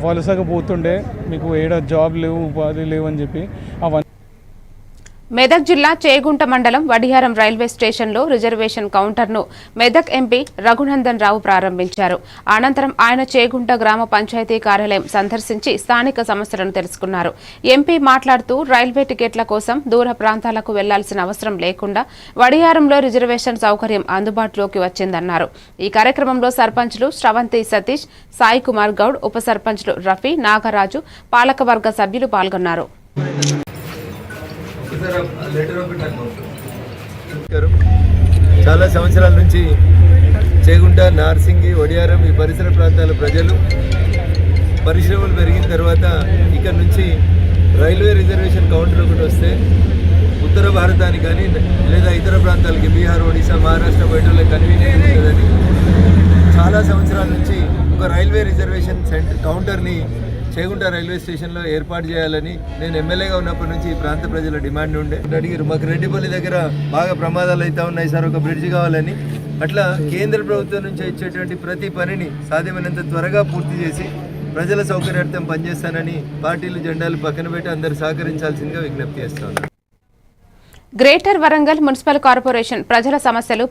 వలసగా పోతుండే మీకు ఏడ జాబ్ లేవు ఉపాధి లేవు అని చెప్పి అవన్నీ మెదక్ జిల్లా చేగుంట మండలం వడియారం రైల్వే స్టేషన్లో రిజర్వేషన్ కౌంటర్ను మెదక్ ఎంపీ రఘునందన్ రావు ప్రారంభించారు. అనంతరం ఆయన చేగుంట గ్రామ పంచాయతీ కార్యాలయం సందర్శించి స్థానిక సమస్యలను తెలుసుకున్నారు. ఎంపీ మాట్లాడుతూ రైల్వే టికెట్ల కోసం దూర ప్రాంతాలకు వెళ్ళాల్సిన అవసరం లేకుండా వడియారంలో రిజర్వేషన్ సౌకర్యం అందుబాటులోకి వచ్చిందన్నారు. ఈ కార్యక్రమంలో సర్పంచ్లు శ్రవంతి సతీష్ సాయి కుమార్ గౌడ్ ఉప సర్పంచ్లు రఫీ నాగరాజు పాలకవర్గ సభ్యులు పాల్గొన్నారు. చాలా సంవత్సరాల నుంచి చేగుంట నార్సింగి ఒడియారం ఈ పరిసర ప్రాంతాల ప్రజలు పరిశ్రమలు పెరిగిన తర్వాత ఇక్కడ నుంచి రైల్వే రిజర్వేషన్ కౌంటర్ ఒకటి వస్తే ఉత్తర భారతానికి కానీ లేదా ఇతర ప్రాంతాలకి బీహార్ ఒడిశా మహారాష్ట్ర బయట కన్వీనియంట్ ఉంటుందని. చాలా సంవత్సరాల నుంచి ఒక రైల్వే రిజర్వేషన్ సెంటర్ కౌంటర్ని చేగుంట రైల్వే స్టేషన్లో ఏర్పాటు చేయాలని నేను ఎమ్మెల్యేగా ఉన్నప్పటి నుంచి ఈ ప్రాంత ప్రజల డిమాండ్ ఉండే. అడిగారు మాకు రెడ్డిపల్లి దగ్గర బాగా ప్రమాదాలు అయితే ఉన్నాయి సార్ ఒక బ్రిడ్జ్ కావాలని. అట్లా కేంద్ర ప్రభుత్వం నుంచి ఇచ్చేటువంటి ప్రతి పనిని సాధ్యమైనంత త్వరగా పూర్తి చేసి ప్రజల సౌకర్యార్థం పనిచేస్తానని పార్టీలు జెండాలు పక్కన పెట్టి అందరు సహకరించాల్సిందిగా విజ్ఞప్తి చేస్తాను గ్రేటర్ వరంగల్ మున్సిపల్ కార్పొరేషన్ ప్రజల సమస్యలు